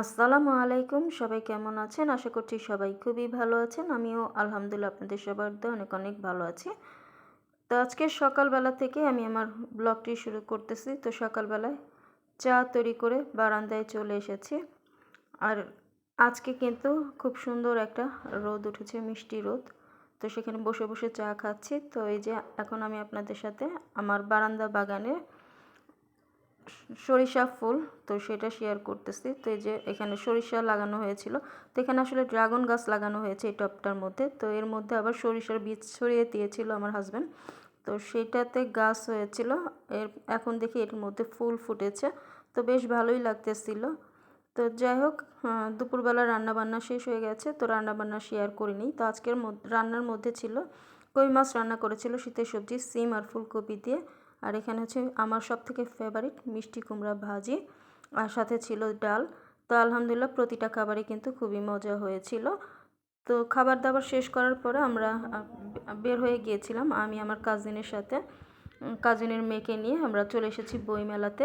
আসসালামু আলাইকুম, সবাই কেমন আছেন? আশা করছি সবাই খুবই ভালো আছেন। আমিও আলহামদুলিল্লাহ আপনাদের সবার দিয়ে অনেক অনেক ভালো আছি। তো আজকে সকালবেলা থেকে আমি আমার ব্লগটি শুরু করতেছি। তো সকালবেলায় চা তৈরি করে বারান্দায় চলে এসেছি। আর আজকে কিন্তু খুব সুন্দর একটা রোদ উঠেছে, মিষ্টি রোদ। তো সেখানে বসে বসে চা খাচ্ছি। তো এই যে এখন আমি আপনাদের সাথে আমার বারান্দা বাগানে সরিষা ফুল, তো সেটা শেয়ার করতেছি। তো এই যে এখানে সরিষা লাগানো হয়েছিল, তো এখানে আসলে ড্রাগন গাছ লাগানো হয়েছে এই টপটার মধ্যে। তো এর মধ্যে আবার সরিষার বীজ ছড়িয়ে দিয়েছিল আমার হাজব্যান্ড তো সেটাতে গাছ হয়েছিল, এর এখন দেখি এর মধ্যে ফুল ফুটেছে, তো বেশ ভালোই লাগতেছিল। তো যাই হোক দুপুরবেলা রান্নাবান্না শেষ হয়ে গেছে, তো রান্নাবান্না শেয়ার করিনি। তো আজকের রান্নার মধ্যে ছিল, কই মাছ রান্না করেছিল? শীতের সবজি, সিম আর ফুলকপি দিয়ে। আর এখানে হচ্ছে আমার সব থেকে ফেভারিট মিষ্টি কুমড়া ভাজি। আর সাথে ছিল ডাল। তো আলহামদুলিল্লাহ প্রতিটা খাবারই কিন্তু খুবই মজা হয়েছিল। তো খাবার দাবার শেষ করার পরে আমরা বের হয়ে গিয়েছিলাম আমি, আমার কাজিনের সাথে। কাজিনের মেয়েকে নিয়ে আমরা চলে এসেছি বইমেলাতে।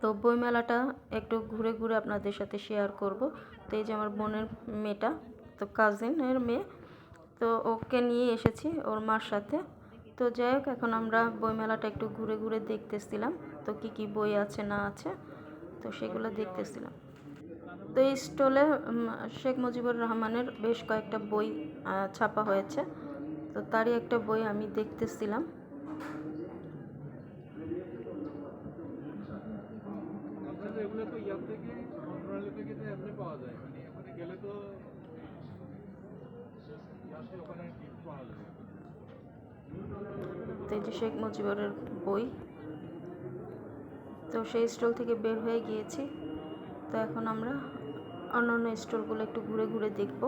তো বইমেলাটা একটু ঘুরে ঘুরে আপনাদের সাথে শেয়ার করব। তো এই যে আমার বোনের মেয়েটা, তো কাজিনের মেয়ে। তো ওকে নিয়ে এসেছি ওর মার সাথে। তো যাই হোক, এখন আমরা বইমেলাটা একটু ঘুরে ঘুরে দেখতেছিলাম। তো কি কি বই আছে, না আছে, তো সেগুলো দেখতেছিলাম। তো এই স্টলে শেখ মুজিবুর রহমানের বেশ কয়েকটা বই ছাপা হয়েছে। তো তারই একটা বই আমি দেখতেছিলাম। পাওয়া যায়। তো এই যে শেখ মুজিবুরের বই। তো সেই স্টল থেকে বের হয়ে গিয়েছি। তো এখন আমরা অন্য অন্য স্টলগুলো একটু ঘুরে ঘুরে দেখব।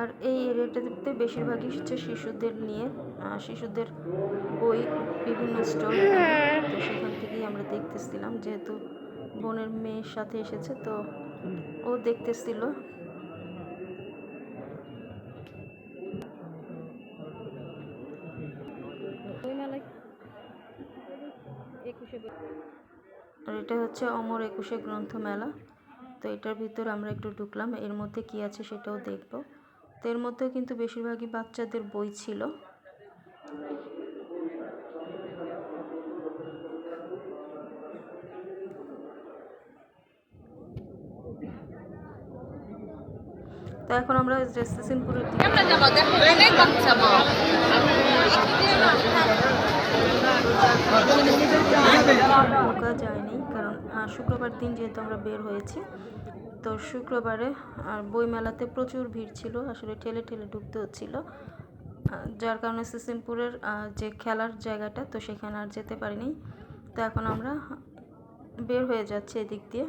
আর এই এরিয়াটাতে বেশিরভাগই হচ্ছে শিশুদের নিয়ে শিশুদের বই, বিভিন্ন স্টল। তো সেখান থেকেই আমরা দেখতেছিলাম, যেহেতু বোনের মেয়ের সাথে এসেছে, তো ও দেখতেছিল। আর এটা হচ্ছে অমর একুশে গ্রন্থ মেলা। তো এটার ভিতর আমরা একটু ঢুকলাম। এর মধ্যে কি আছে সেটাও দেখব। তো এর মধ্যেও কিন্তু বেশিরভাগই বাচ্চাদের বই ছিল। তো এখন আমরা সিম্পুরের দিকে ঢোকা যায়নি, কারণ শুক্রবার দিন যেহেতু আমরা বের হয়েছি, তো শুক্রবারে, আর বইমেলাতে প্রচুর ভিড় ছিল, আসলে ঠেলে ঠেলে ঢুকতে হচ্ছিল। যার কারণে সিসিমপুরের যে খেলার জায়গাটা, তো সেখানে আর যেতে পারিনি। তো এখন আমরা বের হয়ে যাচ্ছি এদিক দিয়ে।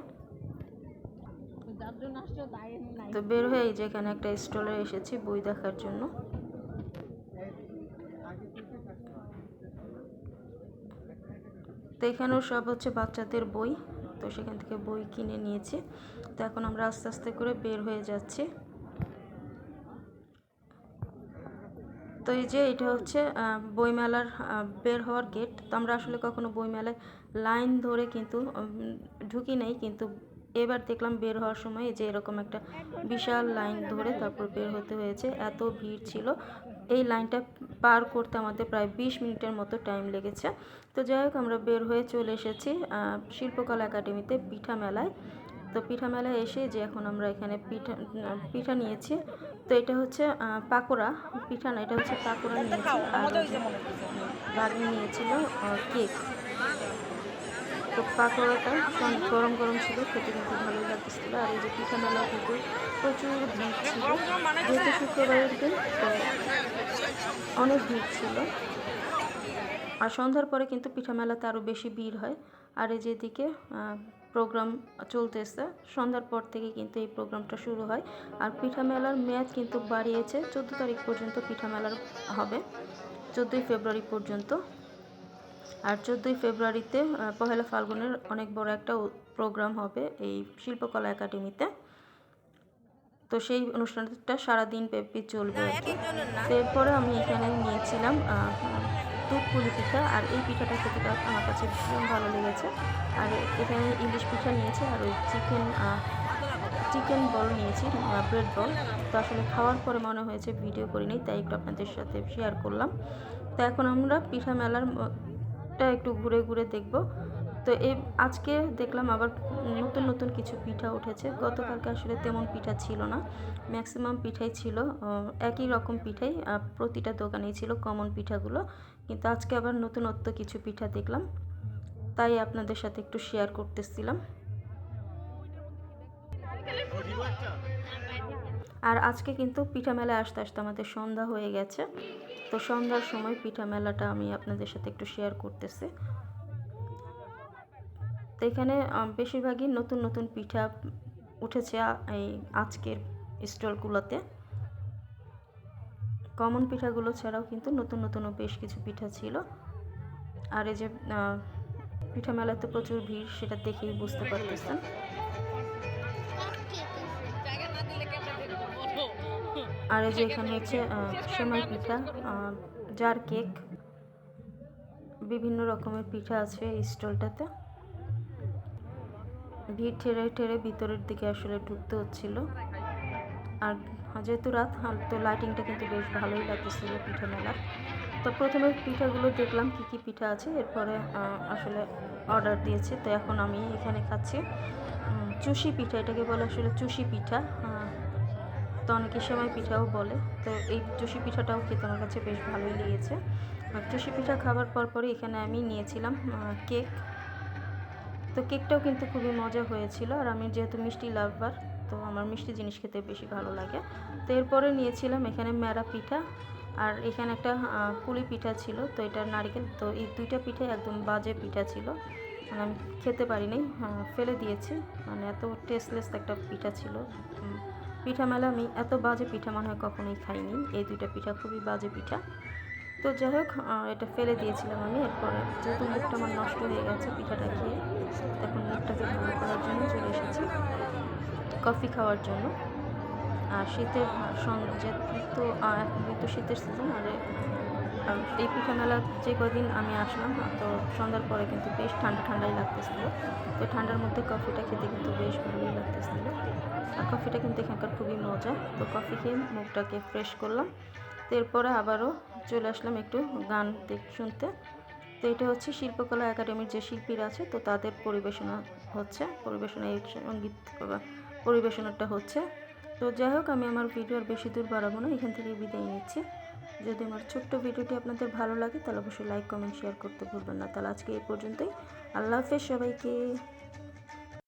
তো বের হয়ে যেখানে একটা স্টলে এসেছি বই দেখার জন্য। এখানেও সব হচ্ছে বাচ্চাদের বই। তো সেখান থেকে বই কিনে নিয়েছি। তো এখন আমরা আস্তে আস্তে করে বের হয়ে যাচ্ছি। তো এই যে এটা হচ্ছে বইমেলার বের হওয়ার গেট তো আমরা আসলে কখনো বইমেলায় লাইন ধরে কিন্তু ঢুকি নাই। কিন্তু এবার দেখলাম বের হওয়ার সময় যে এরকম একটা বিশাল লাইন ধরে তারপর বের হতে হয়েছে। এত ভিড় ছিল। এই লাইনটা পার করতে আমাদের প্রায় বিশ মিনিটের মতো টাইম লেগেছে। তো যাই হোক, আমরা বের হয়ে চলে এসেছি শিল্পকলা একাডেমিতে পিঠা মেলায়। তো পিঠা মেলায় এসে যে এখন আমরা এখানে পিঠা পিঠা নিয়েছি, তো এটা হচ্ছে পাকোড়া পিঠা না, এটা হচ্ছে পাকোড়া নিয়েছি। আর রাগনি নিয়েছিল কেক তো পাকোড়াটা গরম গরম ছিল, খেতে কিন্তু ভালোই লাগতেছিল। আর এই যে পিঠা মেলা কিন্তু প্রচুর ভিড় ছিল। যেহেতু শুক্রবারের দিন, তো অনেক ভিড় ছিল। আর সন্ধ্যার পরে কিন্তু পিঠা মেলাতে আরও বেশি ভিড় হয়। আর এই যেদিকে প্রোগ্রাম চলতেছে। সন্ধ্যার পর থেকে কিন্তু এই প্রোগ্রামটা শুরু হয়। আর পিঠা মেলার মেয়াদ কিন্তু বাড়িয়েছে। চোদ্দ তারিখ পর্যন্ত পিঠা মেলার হবে। চোদ্দোই ফেব্রুয়ারি পর্যন্ত। আর চোদ্দোই ফেব্রুয়ারিতে পহেলা ফাল্গুনের অনেক বড় একটা প্রোগ্রাম হবে এই শিল্পকলা একাডেমিতে। তো সেই অনুষ্ঠানটা সারাদিন ব্যাপী চলবে কি। এরপরে আমি এখানে নিয়েছিলাম দুধ পুলি পিঠা, আর এই পিঠাটা খেতে আমার কাছে ভীষণ ভালো লেগেছে। আর এখানে ইলিশ পিঠা নিয়েছে, আর ওই চিকেন চিকেন বল নিয়েছি ব্রেড বল। তো আসলে খাওয়ার পরে মনে হয়েছে ভিডিও করিনি, তাই একটু আপনাদের সাথে শেয়ার করলাম। তো এখন আমরা পিঠা মেলার ম- টা একটু ঘুরে ঘুরে দেখব। তো এই আজকে দেখলাম আবার নতুন নতুন কিছু পিঠা উঠেছে। গতকালকে আসলে তেমন পিঠা ছিল না। ম্যাক্সিমাম পিঠাই ছিল। একই রকম পিঠাই প্রতিটা দোকানেই ছিল কমন পিঠাগুলো। কিন্তু আজকে আবার নতুনত্ব কিছু পিঠা দেখলাম। তাই আপনাদের সাথে একটু শেয়ার করতেছিলাম। আর আজকে কিন্তু পিঠা মেলায় আসতে আসতে আমাদের সন্ধ্যা হয়ে গেছে। তো সন্ধ্যার সময় পিঠা মেলাটা আমি আপনাদের সাথে একটু শেয়ার করতেছি। তো এখানে বেশিরভাগই নতুন নতুন পিঠা উঠেছে এই আজকের স্টলগুলোতে। কমন পিঠাগুলো ছাড়াও কিন্তু নতুন নতুনও বেশ কিছু পিঠা ছিল। আর এই যে পিঠা মেলাতে প্রচুর ভিড়, সেটা দেখেই বুঝতে পারতেছেন। আর এই যে এখানে হচ্ছে সেমাই পিঠা জার কেক বিভিন্ন রকমের পিঠা আছে এই স্টলটাতে। ভিড় ঠেরে ঠেরে ভিতরের দিকে আসলে ঢুকতে হচ্ছিল। আর যেহেতু রাত তো লাইটিংটা কিন্তু বেশ ভালোই লাগতেছিল পিঠা মেলার। তো প্রথমে পিঠাগুলো দেখলাম কি কি পিঠা আছে, এরপরে আসলে অর্ডার দিয়েছে। তো এখন আমি এখানে খাচ্ছি চুষি পিঠা, এটাকে বলে আসলে চুষি পিঠা। তো অনেকে সেমাই পিঠাও বলে। তো এই চুষি পিঠাটাও খেতে আমার কাছে বেশ ভালোই লেগেছে। চুষি পিঠা খাবার পর পরই এখানে আমি নিয়েছিলাম কেক। তো কেকটাও কিন্তু খুবই মজা হয়েছিল। আর আমি যেহেতু মিষ্টি লাভবার তো আমার মিষ্টি জিনিস খেতে বেশি ভালো লাগে। তো এরপরে নিয়েছিলাম এখানে ম্যারা পিঠা। আর এখানে একটা পুলি পিঠা ছিল, তো এটা নারকেল, তো এই দুইটা পিঠাই একদম বাজে পিঠা ছিল। মানে আমি খেতে পারিনি ফেলে দিয়েছি। মানে এত টেস্টলেস একটা পিঠা ছিল। পিঠা মেলা আমি এত বাজে পিঠা মনে হয় কখনোই খাইনি। এই দুইটা পিঠা খুবই বাজে পিঠা। তো যাই হোক এটা ফেলে দিয়েছিলাম আমি। এরপরে যেহেতু মুখটা আমার নষ্ট হয়ে গেছে পিঠাটা খেয়ে এখন মুখটাকে ভালো করার জন্য চলে এসেছি কফি খাওয়ার জন্য। আর শীতের সঙ্গে আহ, এখন তো শীতের সিজন আর এই পিঠা মেলা যে কদিন আমি আসলাম তো সন্ধ্যার পরে কিন্তু বেশ ঠান্ডা ঠান্ডাই লাগতেছিল। তো ঠান্ডার মধ্যে কফিটা খেতে কিন্তু বেশ ভালোই লাগতেছিল। আর কফিটা কিন্তু এখানকার খুবই মজা। তো কফি খেয়ে মুখটাকে ফ্রেশ করলাম। তো এরপরে আবারও চলে আসলাম একটু গান শুনতে। তো এটা হচ্ছে শিল্পকলা একাডেমির যে শিল্পীরা আছে, তো তাদের পরিবেশনা হচ্ছে, পরিবেশনা এই সংগীত পরিবেশনাটা হচ্ছে। তো যাই হোক, আমি আমার ভিডিও আর বেশি দূর বাড়াবো না, এখান থেকে বিদায় নিচ্ছি। যদি আমার ছোট্ট ভিডিওটি আপনাদের ভালো লাগে তাহলে অবশ্যই লাইক কমেন্ট শেয়ার করতে ভুলবেন না। তাহলে আজকে এই পর্যন্তই। আল্লাহ হাফেজ সবাইকে।